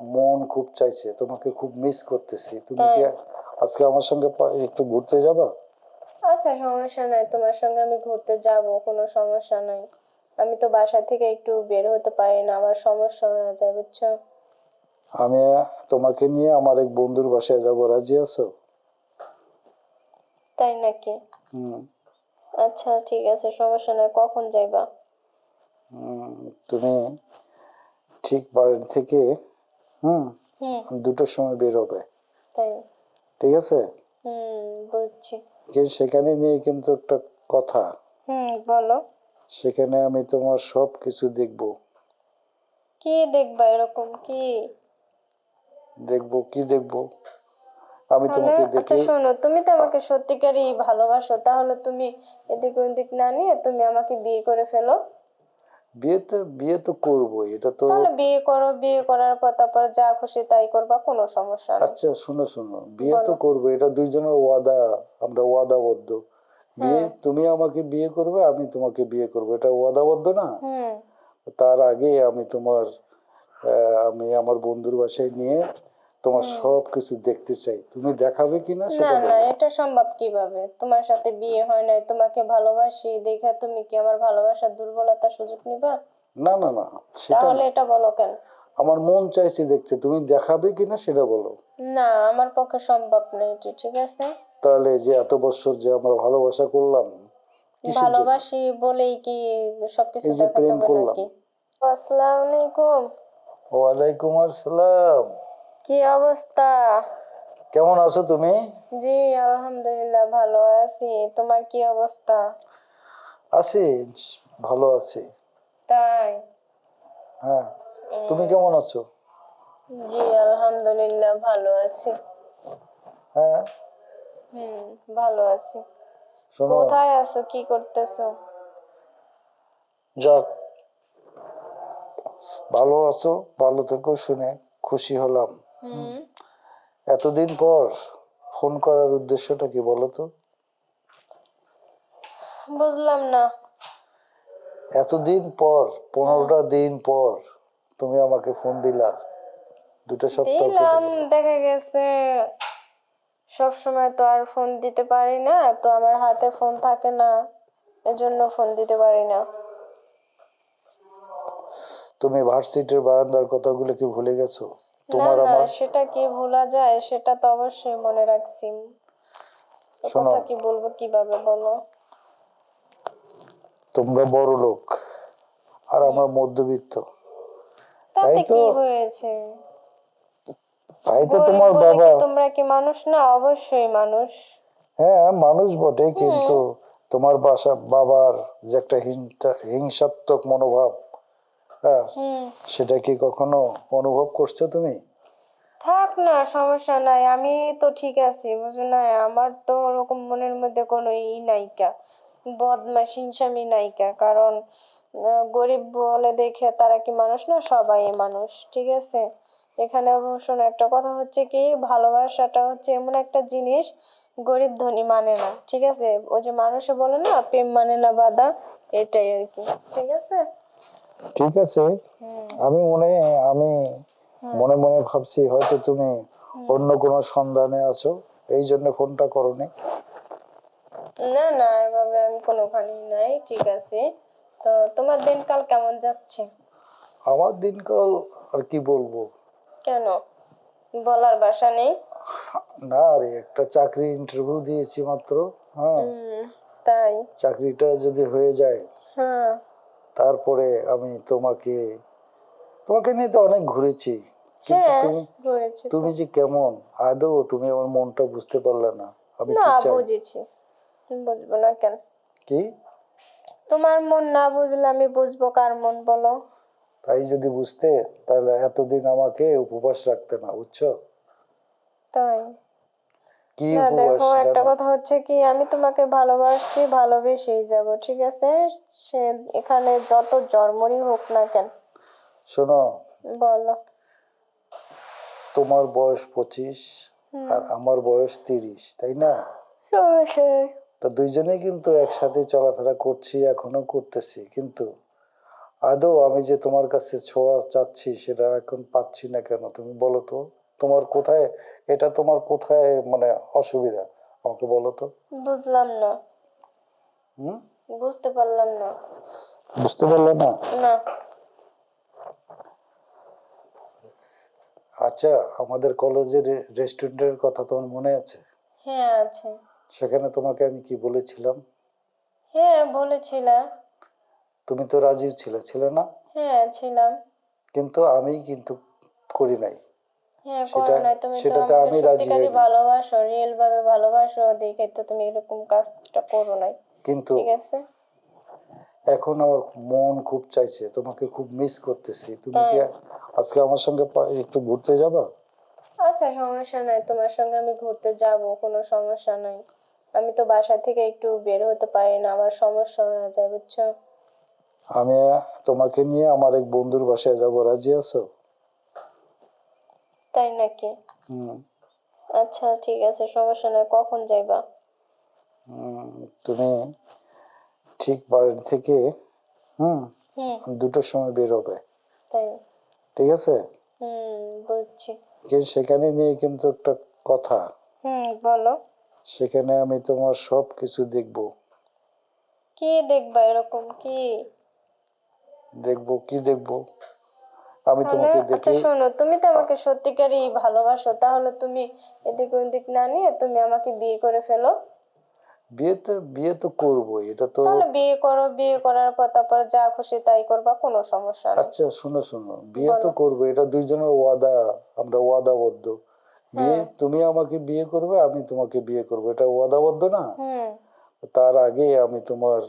মন খুব চাইছে তোমাকে খুব মিস করতেছি। তুমি কি আজকে আমার সঙ্গে একটু ঘুরতে যাবা? আচ্ছা সমস্যা নাই। তোমার সঙ্গে আমি ঘুরতে যাব কোনো সমস্যা নাই। আমি তো বাসা থেকে একটু বের হতে পারি না আমার সমস্যা হয়ে যায় বুঝছ? আমি তোমাকে নিয়ে আমার এক বন্ধুর বাসায় যাব রাজি আছো? তাই নাকি? হুম। আচ্ছা ঠিক আছে সমস্যা নাই কখন যাইবা? তুমি ঠিক বাড়ি থেকে হুম দুটোর সময় বের হবে। ঠিক আছে? বুঝছি। সেখানে নিয়ে কিন্তু একটা কথা। হুম বলো। সেখানে আমি তোমার সব কিছু দেখব। কি দেখবা এরকম কি? দেখব কি দেখব? আমি তোমাকে আচ্ছা শোনো তুমি তো আমাকে সত্যিকারই ভালোবাসো। তাহলে তুমি এদিক ওদিক না নিয়ে তুমি আমাকে বিয়ে করে ফেলো। বিয়ে তো বিয়ে তো করব এটা তো তাহলে বিয়ে করো বিয়ে করার পর তারপর যা খুশি তাই করবা কোনো সমস্যা নেই আচ্ছা শোনো শোনো বিয়ে তো। করব এটা দুইজনের ওয়াদা আমরা ওয়াদাবদ্ধ বিয়ে হ্যাঁ। তুমি আমাকে বিয়ে করবে আমি তোমাকে বিয়ে করব এটা ওয়াদাবদ্ধ না তার আগে আমি তোমার আহ, আমি আমার বন্ধুর বাসায় নিয়ে তোমার সব কিছু দেখতে চাই। তুমি দেখাবে কিনা না সেটা না বলো। এটা সম্ভব কীভাবে? তোমার সাথে বিয়ে হয় নাই তোমাকে ভালোবাসি দেখে তুমি কি আমার ভালোবাসার দুর্বলতার সুযোগ নিবা? না না না তাহলে এটা বলো কেন? আমার মন চাইছে দেখতে তুমি দেখাবে কিনা সেটা বলো। না আমার পক্ষে সম্ভব নেই এটি ঠিক আছে? তাহলে যে এত বছর যে আমরা ভালোবাসা করলাম ভালোবাসি বলেই কি সবকিছু দেখাতে হবে নাকি? আসসালামু আলাইকুম। ওয়ালাইকুম আসসালাম। কি অবস্থা? কেমন আছো তুমি? জি আলহামদুলিল্লাহ ভালো আছি। তোমার কি অবস্থা? আছি ভালো আছি। তাই? হ্যাঁ তুমি কেমন আছো? জি আলহামদুলিল্লাহ ভালো আছি। হ্যাঁ। হুম ভালো আছি। কোথায় আছো? কি করতেছো? যাক ভালো আছো ভালো থেকো শুনে খুশি হলাম। এতদিন পর ফোন করার উদ্দেশ্যটা কি বলো তো? বুঝলাম না। এতদিন পর পনেরোটা দিন পর তুমি আমাকে ফোন দিলা। দুটো সপ্তাহ দিলাম দেখা গেছে। সব সময় তো আর ফোন দিতে পারি না তো আমার হাতে ফোন থাকে না। এজন্য ফোন দিতে পারি না। তুমি ভার্সিটির বারান্দার কথাগুলো কি ভুলে গেছো? তোমার আমার সেটা কি ভোলা যায়? সেটা তো অবশ্যই মনে রাখছি। শোনো। কথা কি বলব কীভাবে বলো? তোমরা বড় লোক আর আমরা মধ্যবিত্ত। তাই তো। কি হয়েছে? তাই তো তোমার বাবা। তোমরা কি মানুষ? না অবশ্যই মানুষ। হ্যাঁ মানুষ বটে কিন্তু তোমার বাসা বাবার যে একটা হিংসা- হিংসাত্মক মনোভাব হ্যাঁ। সেটা কি কখনো অনুভব করছ তুমি? থাক না সমস্যা নাই। আমি তো ঠিক আছি বুঝো না? আমার তো ওরকম মনের মধ্যে কোনো ই নাইকা বদমাশ হিংসামি নাইকা কারণ গরিব বলে দেখে তারা কি মানুষ না? সবাই মানুষ ঠিক আছে? এখানে শোনো একটা কথা হচ্ছে কি? ভালোবাসাটা হচ্ছে এমন একটা জিনিস গরিব ধনী মানে না ঠিক আছে? ওই যে মানুষে বলে না প্রেম মানে না বাধা এটাই আর কি ঠিক আছে? ঠিক আছে? আমি মনে আমি মনে মনে ভাবছি হয়তো তুমি অন্য কোনো সন্ধানে আছো এই জন্য ফোনটা করনি। না না এভাবে আমি কোনো কোনোখানে নাই ঠিক আছে। তো তোমার দিনকাল কেমন যাচ্ছে? আমার দিনকাল আর কি বলব? কেন? বলার ভাষা নেই? না রে একটা চাকরি ইন্টারভিউ দিয়েছি মাত্র হ্যাঁ। তাই। চাকরিটা যদি হয়ে যায় হ্যাঁ। তারপরে আমি তোমাকে তোমাকে নিয়ে তো অনেক ঘুরেছি। কিন্তু হ্যাঁ তুমি ঘুরেছি তো। তুমি যে কেমন? আদৌ তুমি আমার মনটা বুঝতে পারলে না। আমি না বুঝেছি। বুঝব না কেন? কি? তোমার মন না বুঝলে আমি বুঝব কার মন বলো? তাই যদি বুঝতে তাহলে এতদিন আমাকে উপবাস রাখতে না বুঝছ? তাই। কি না দেখো একটা কথা হচ্ছে কি আমি তোমাকে ভালোবাসি ভালোবেসেই যাব ঠিক আছে? সে এখানে যত জন্মই হোক না কেন। শোনো। বলো। তোমার বয়স পঁচিশ আর আমার বয়স তিরিশ তাই না? তা দুইজনেই কিন্তু একসাথে চলাফেরা করছি এখনও করতেছি কিন্তু আদৌ আমি যে তোমার কাছে ছোঁয়া চাচ্ছি সেটা এখন পাচ্ছি না কেন তুমি বলো তো। তোমার কোথায়? এটা তোমার কোথায় মানে অসুবিধা? আমাকে বলো তো। বুঝলাম না। হুম? বুঝতে পারলাম না। বুঝতে পারলে না? না। আচ্ছা আমাদের কলেজের রেস্টুরেন্টের কথা তোমার মনে আছে? হ্যাঁ আছে। সেখানে তোমাকে আমি কি বলেছিলাম? হ্যাঁ বলেছিলে তুমি তো রাজি ছিলে ছিলে না? হ্যাঁ ছিলাম। কিন্তু আমি কিন্তু করি নাই। সেটা- তুমি তো সেটাতে আমি রাজি হইনি। ভালোবাসো রিয়েল ভাবে ভালোবাসো দেখে তো তুমি এরকম কাজটা করো নাই। কিন্তু ঠিক আছে? এখন আমার মন খুব চাইছে তোমাকে খুব মিস করতেছি। তুমি কি আজকে আমার সঙ্গে একটু ঘুরতে যাবা? আচ্ছা সমস্যা নাই তোমার সঙ্গে আমি ঘুরতে যাব কোনো সমস্যা নাই। আমি তো বাসা থেকে একটু বের হতে পারি না আমার সমস্যা হয়ে যায় বুঝছ? আমি তোমাকে নিয়ে আমার এক বন্ধুর বাসায় যাব রাজি আছো? তাই নাকি? হুম। আচ্ছা ঠিক আছে সমস্যা নাই কখন যাইবা? হুম, তুমি ঠিক বাড়ি থেকে হুম দুটোর সময় বের হবে। তাই। ঠিক আছে? হুম বুঝছি। সেখানে নিয়ে কিন্তু একটা কথা। হুম বলো। সেখানে আমি তোমার সব কিছু দেখব। কি দেখবা এরকম কি? দেখব কি দেখব? আমি তোমাকে আচ্ছা দেখে শোনো তুমি তো আমাকে সত্যিকারই ভালোবাসো। তাহলে তুমি এদিক ওদিক না নিয়ে তুমি আমাকে বিয়ে করে ফেলো। বিয়ে তো বিয়ে তো করব এটা তো তাহলে বিয়ে করো বিয়ে করার পর তারপর যা খুশি তাই করবা কোনো সমস্যা নেই। আচ্ছা শোনো শোনো বিয়ে তো করব এটা দুইজনের ওয়াদা আমরা ওয়াদাবদ্ধ। বিয়ে হ্যাঁ। তুমি আমাকে বিয়ে করবে আমি তোমাকে বিয়ে করব এটা ওয়াদাবদ্ধ না? হুম। তার আগে আমি তোমার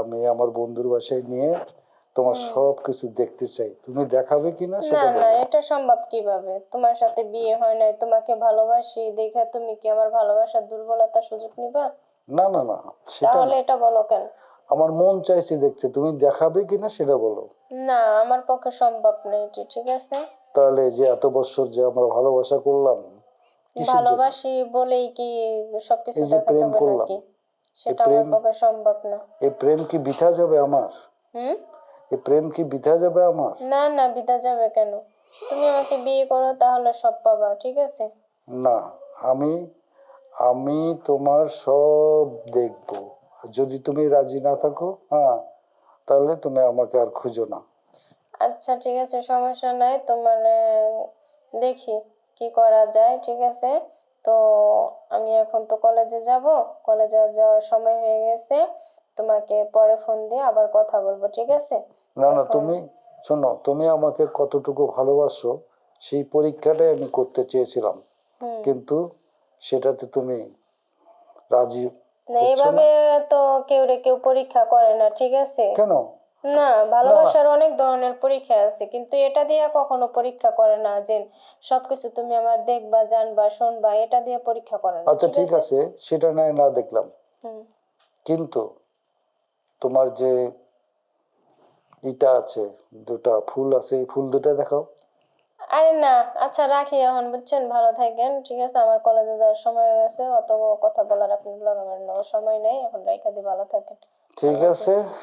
আমি আমার বন্ধুর বাসায় নিয়ে তোমার সব কিছু দেখতে চাই। তুমি দেখাবে কিনা না সেটা না বলো। এটা সম্ভব কীভাবে? তোমার সাথে বিয়ে হয় নাই তোমাকে ভালোবাসি দেখে তুমি কি আমার ভালোবাসার দুর্বলতার সুযোগ নিবা? না না না তাহলে এটা বলো কেন? আমার মন চাইছে দেখতে তুমি দেখাবে কিনা সেটা বলো। না আমার পক্ষে সম্ভব নেই এটি ঠিক আছে? তাহলে যে এত বছর যে আমরা ভালোবাসা করলাম ভালোবাসি বলেই কি সবকিছু দেখাতে হবে নাকি? সেটা আমার পক্ষে সম্ভব না। এই প্রেম কি বিথা যাবে আমার? হুম? এই প্রেম কি বিথা যাবে আমার? না না বিদা যাবে কেন? তুমি আমাকে বিয়ে করো তাহলে সব পাবা ঠিক আছে? না আমি আমি তোমার সব দেখব। যদি তুমি রাজি না থাকো হ্যাঁ তাহলে তুমি আমাকে আর খুঁজো না। আচ্ছা ঠিক আছে সমস্যা নাই। তোমার দেখি কি করা যায় ঠিক আছে? তো আমি এখন তো কলেজে যাব। কলেজে যাওয়ার সময় হয়ে গেছে। তোমাকে পরে ফোন দিয়ে আবার কথা বলব ঠিক আছে? না না তুমি শোনো তুমি আমাকে কতটুকু ভালোবাসো সেই পরীক্ষাটাই আমি করতে চেয়েছিলাম। কিন্তু সেটাতে তুমি রাজি না তো কেউ রে কেউ পরীক্ষা করে না ঠিক আছে? কেন? না ভালোবাসার অনেক ধরনের পরীক্ষা আছে কিন্তু এটা দিয়ে কখনো পরীক্ষা করে না যে সবকিছু তুমি আমার দেখবা জানবা শুনবা এটা দিয়ে পরীক্ষা করে না আচ্ছা ঠিক আছে? সেটা নয় না দেখলাম। কিন্তু তোমার যে ইটা আছে দুটা ফুল আছে এই ফুল দুটা দেখাও। আরে না আচ্ছা রাখি এখন বুঝছেন? ভালো থাকেন ঠিক আছে? আমার কলেজে যাওয়ার সময় হয়ে গেছে অত কথা বলার আপনার আমার সময় নেই এখন রাইখা দিয়ে ভালো থাকেন। ঠিক আছে।